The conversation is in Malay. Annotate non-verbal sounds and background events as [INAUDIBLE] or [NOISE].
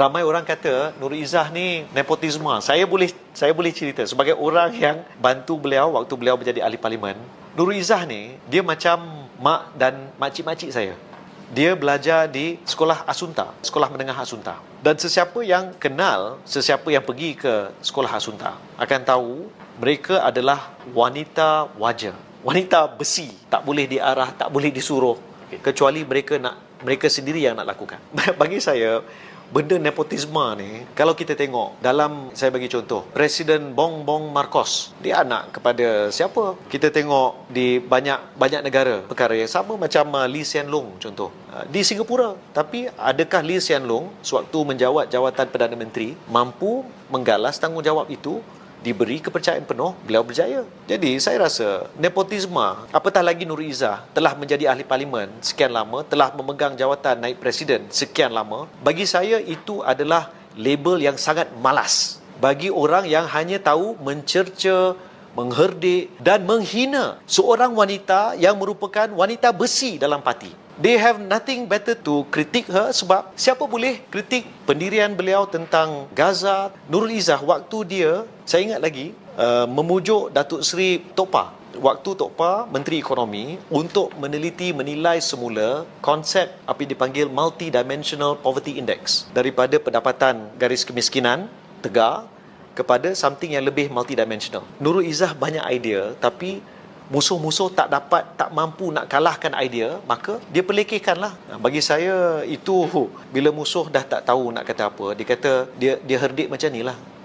ramai orang kata Nur Izzah ni nepotisme. Saya boleh saya boleh cerita sebagai orang yang bantu beliau waktu beliau menjadi ahli parlimen. Nur Izzah ni dia macam mak dan makcik-makcik saya. Dia belajar di sekolah Asunta, sekolah menengah Asunta. Dan sesiapa yang kenal, sesiapa yang pergi ke sekolah Asunta akan tahu mereka adalah wanita waja, wanita besi, tak boleh diarah, tak boleh disuruh kecuali mereka nak mereka sendiri yang nak lakukan. [LAUGHS] Bagi saya, benda nepotisme ni kalau kita tengok dalam saya bagi contoh Presiden Bong Bong Marcos dia anak kepada siapa? Kita tengok di banyak banyak negara perkara yang sama macam uh, Lee Hsien Loong contoh. Uh, di Singapura. Tapi adakah Lee Hsien Loong sewaktu menjawat jawatan Perdana Menteri mampu menggalas tanggungjawab itu diberi kepercayaan penuh, beliau berjaya. Jadi saya rasa nepotisme, apatah lagi Nur Izzah telah menjadi ahli parlimen sekian lama, telah memegang jawatan naib presiden sekian lama, bagi saya itu adalah label yang sangat malas bagi orang yang hanya tahu mencerca mengherdik dan menghina seorang wanita yang merupakan wanita besi dalam parti. They have nothing better to kritik her sebab siapa boleh kritik pendirian beliau tentang Gaza, Nurul Izzah waktu dia, saya ingat lagi, uh, memujuk Datuk Seri Topa waktu Tok Pa Menteri Ekonomi untuk meneliti menilai semula konsep apa yang dipanggil multi-dimensional poverty index daripada pendapatan garis kemiskinan tegar kepada something yang lebih multidimensional. Nurul Izzah banyak idea tapi musuh-musuh tak dapat, tak mampu nak kalahkan idea, maka dia pelekehkanlah. Bagi saya itu bila musuh dah tak tahu nak kata apa, dia kata dia dia herdik macam ni lah.